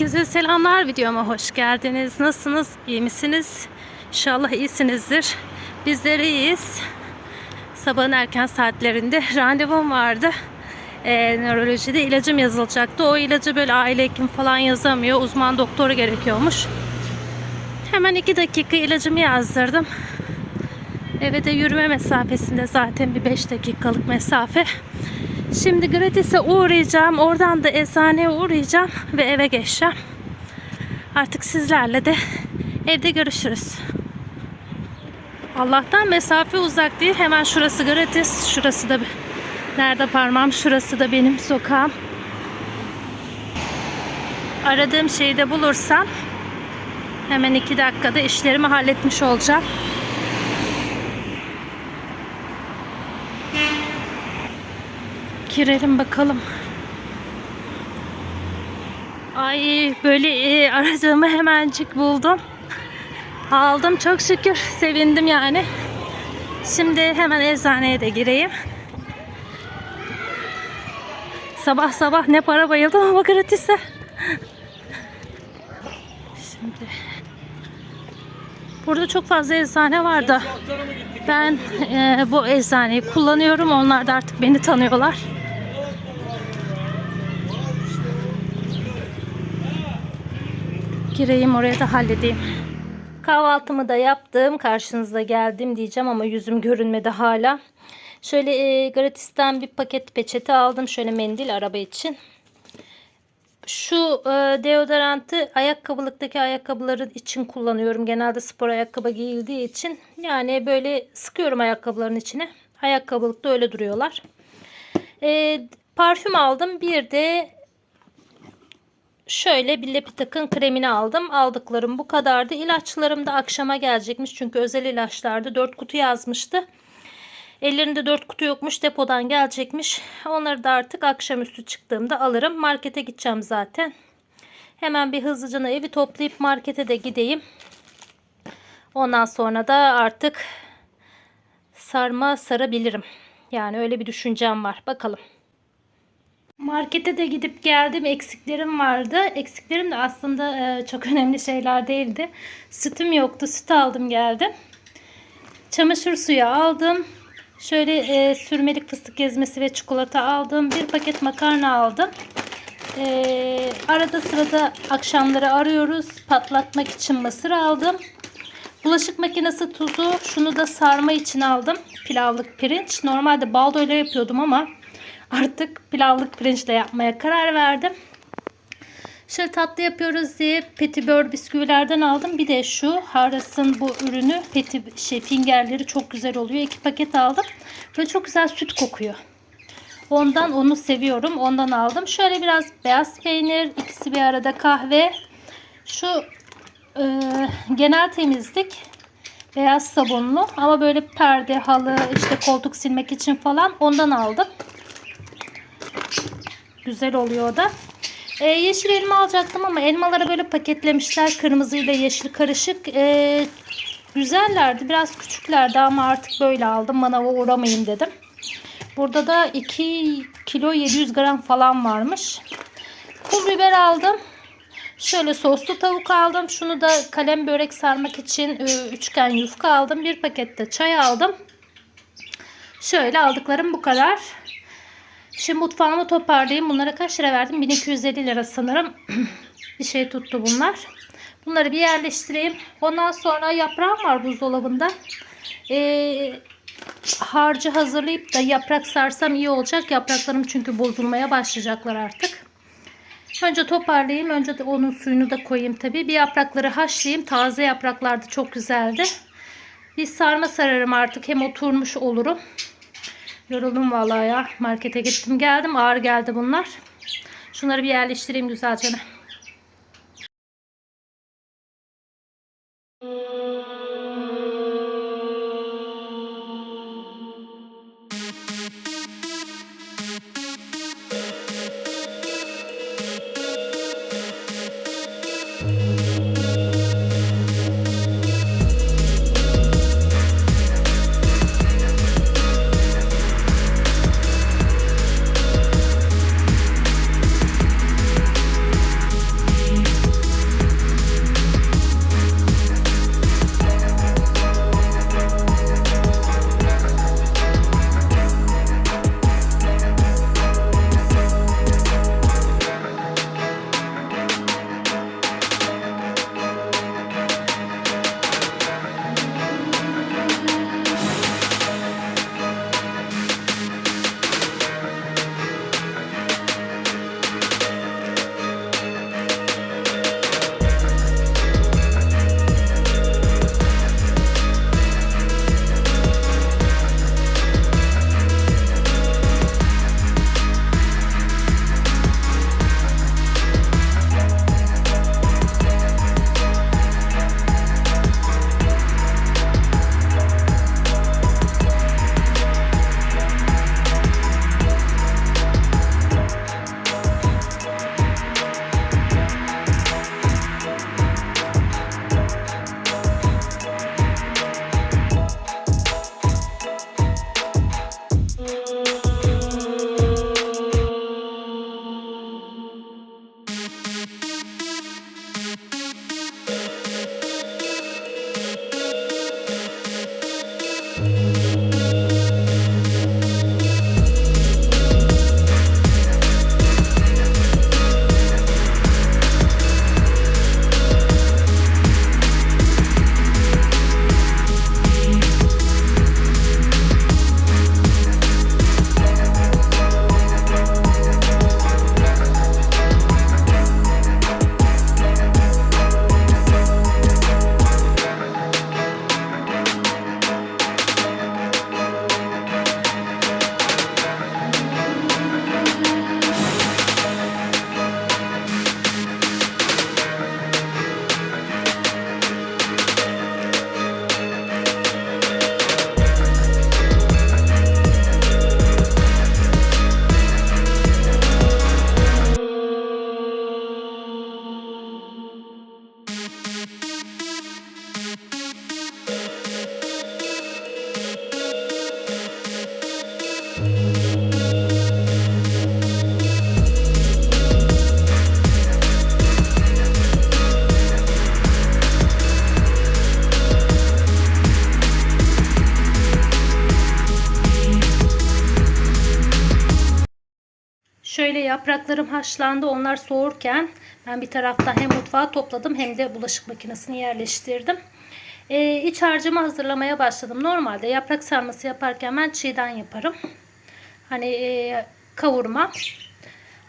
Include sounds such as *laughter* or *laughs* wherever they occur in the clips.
Herkese selamlar videoma hoş geldiniz. Nasılsınız? İyi misiniz? İnşallah iyisinizdir. Bizler iyiyiz. Sabahın erken saatlerinde *laughs* randevum vardı. Ee, nörolojide ilacım yazılacaktı. O ilacı böyle aile hekim falan yazamıyor. Uzman doktoru gerekiyormuş. Hemen iki dakika ilacımı yazdırdım. Eve de yürüme mesafesinde zaten bir 5 dakikalık mesafe. Şimdi gratis'e uğrayacağım. Oradan da eczaneye uğrayacağım ve eve geçeceğim. Artık sizlerle de evde görüşürüz. Allah'tan mesafe uzak değil. Hemen şurası gratis. Şurası da nerede parmağım? Şurası da benim sokağım. Aradığım şeyi de bulursam hemen iki dakikada işlerimi halletmiş olacağım. Girelim bakalım. Ay böyle e, aradığımı hemencik buldum. Aldım çok şükür. Sevindim yani. Şimdi hemen eczaneye de gireyim. Sabah sabah ne para bayıldım ama gratise. Şimdi Burada çok fazla eczane var da ben e, bu eczaneyi kullanıyorum. Onlar da artık beni tanıyorlar. Gireyim oraya da halledeyim. Kahvaltımı da yaptım. Karşınızda geldim diyeceğim ama yüzüm görünmedi hala. Şöyle e, gratisten bir paket peçete aldım. Şöyle mendil araba için. Şu e, deodorantı ayakkabılıktaki ayakkabıların için kullanıyorum. Genelde spor ayakkabı giyildiği için. Yani böyle sıkıyorum ayakkabıların içine. Ayakkabılıkta öyle duruyorlar. E, parfüm aldım. Bir de şöyle bir Lepitak'ın kremini aldım. Aldıklarım bu kadardı. İlaçlarım da akşama gelecekmiş. Çünkü özel ilaçlardı. 4 kutu yazmıştı. Ellerinde 4 kutu yokmuş. Depodan gelecekmiş. Onları da artık akşamüstü çıktığımda alırım. Markete gideceğim zaten. Hemen bir hızlıca evi toplayıp markete de gideyim. Ondan sonra da artık sarma sarabilirim. Yani öyle bir düşüncem var. Bakalım. Markete de gidip geldim. Eksiklerim vardı. Eksiklerim de aslında e, çok *laughs* önemli şeyler değildi. Sütüm yoktu. Süt aldım geldim. Çamaşır suyu aldım. Şöyle e, sürmelik fıstık ezmesi ve çikolata aldım. Bir paket makarna aldım. E, arada sırada akşamları arıyoruz. Patlatmak için mısır aldım. Bulaşık makinesi tuzu. Şunu da sarma için aldım. Pilavlık pirinç. Normalde baldo ile yapıyordum ama artık pilavlık pirinçle yapmaya karar verdim. Şöyle tatlı yapıyoruz diye petibör bisküvilerden aldım. Bir de şu Harras'ın bu ürünü peti şey fingerleri çok güzel oluyor. İki paket aldım. Böyle çok güzel süt kokuyor. Ondan onu seviyorum. Ondan aldım. Şöyle biraz beyaz peynir, ikisi bir arada kahve. Şu e, genel temizlik beyaz sabunlu ama böyle perde, halı, işte koltuk silmek için falan ondan aldım. Güzel oluyor da. Ee, yeşil elma alacaktım ama elmaları böyle paketlemişler. Kırmızı ile yeşil karışık. Ee, güzellerdi. Biraz küçüklerdi ama artık böyle aldım. Manava uğramayayım dedim. Burada da 2 kilo 700 gram falan varmış. Pul biber aldım. Şöyle soslu tavuk aldım. Şunu da kalem börek sarmak için e, üçgen yufka aldım. Bir pakette çay aldım. Şöyle aldıklarım bu kadar. Şimdi mutfağımı toparlayayım. Bunlara kaç lira verdim? 1250 lira sanırım. *clears throat* bir şey tuttu bunlar. Bunları bir yerleştireyim. Ondan sonra yaprağım var buzdolabında. Ee, harcı hazırlayıp da yaprak sarsam iyi olacak. Yapraklarım çünkü bozulmaya başlayacaklar artık. Önce toparlayayım. Önce de onun suyunu da koyayım tabii. Bir yaprakları haşlayayım. Taze yapraklar da çok güzeldi. Bir sarma sararım artık. Hem oturmuş olurum. Yoruldum vallahi ya. Markete gittim geldim. Ağır geldi bunlar. Şunları bir yerleştireyim güzelce. Yapraklarım haşlandı. Onlar soğurken ben bir taraftan hem mutfağı topladım hem de bulaşık makinesini yerleştirdim. Ee, iç harcımı hazırlamaya başladım. Normalde yaprak sarması yaparken ben çiğden yaparım. Hani e, kavurma.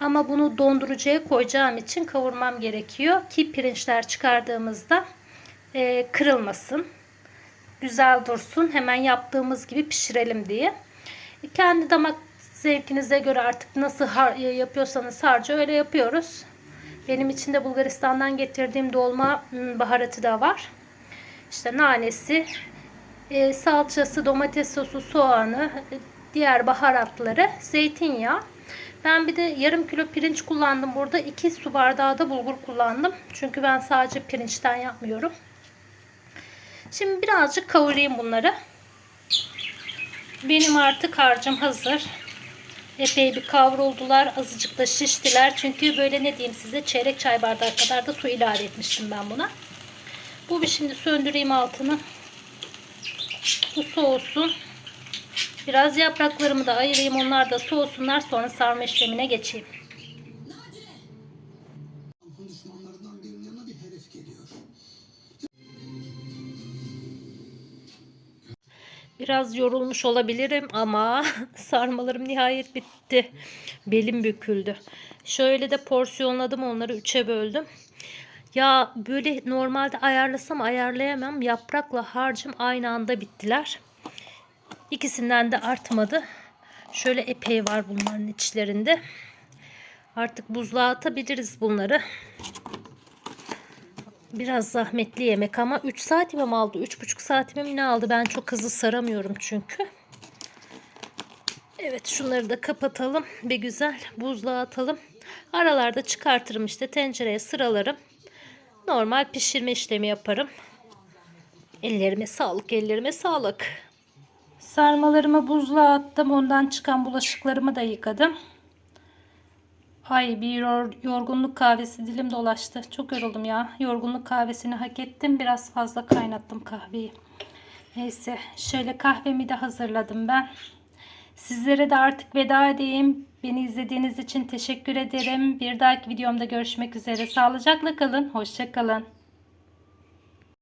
Ama bunu dondurucuya koyacağım için kavurmam gerekiyor ki pirinçler çıkardığımızda e, kırılmasın. Güzel dursun. Hemen yaptığımız gibi pişirelim diye. Kendi damak zevkinize göre artık nasıl har- yapıyorsanız harcı öyle yapıyoruz. Benim için de Bulgaristan'dan getirdiğim dolma baharatı da var. İşte nanesi, e, salçası, domates sosu, soğanı, e, diğer baharatları, zeytinyağı. Ben bir de yarım kilo pirinç kullandım burada. 2 su bardağı da bulgur kullandım. Çünkü ben sadece pirinçten yapmıyorum. Şimdi birazcık kavurayım bunları. Benim artık harcım hazır. Epey bir kavruldular. Azıcık da şiştiler. Çünkü böyle ne diyeyim size çeyrek çay bardağı kadar da su ilave etmiştim ben buna. Bu bir şimdi söndüreyim altını. Bu soğusun. Biraz yapraklarımı da ayırayım. Onlar da soğusunlar. Sonra sarma işlemine geçeyim. Biraz yorulmuş olabilirim ama *laughs* sarmalarım nihayet bitti. Belim büküldü. Şöyle de porsiyonladım onları üçe böldüm. Ya böyle normalde ayarlasam ayarlayamam. Yaprakla harcım aynı anda bittiler. İkisinden de artmadı. Şöyle epey var bunların içlerinde. Artık buzluğa atabiliriz bunları. Biraz zahmetli yemek ama 3 saatimi mi aldı? 3,5 saatimi mi ne aldı? Ben çok hızlı saramıyorum çünkü. Evet şunları da kapatalım. Bir güzel buzluğa atalım. Aralarda çıkartırım işte tencereye sıralarım. Normal pişirme işlemi yaparım. Ellerime sağlık, ellerime sağlık. Sarmalarımı buzluğa attım. Ondan çıkan bulaşıklarımı da yıkadım. Ay bir yor- yorgunluk kahvesi dilim dolaştı. Çok yoruldum ya. Yorgunluk kahvesini hak ettim. Biraz fazla kaynattım kahveyi. Neyse şöyle kahvemi de hazırladım ben. Sizlere de artık veda edeyim. Beni izlediğiniz için teşekkür ederim. Bir dahaki videomda görüşmek üzere. Sağlıcakla kalın. Hoşça kalın.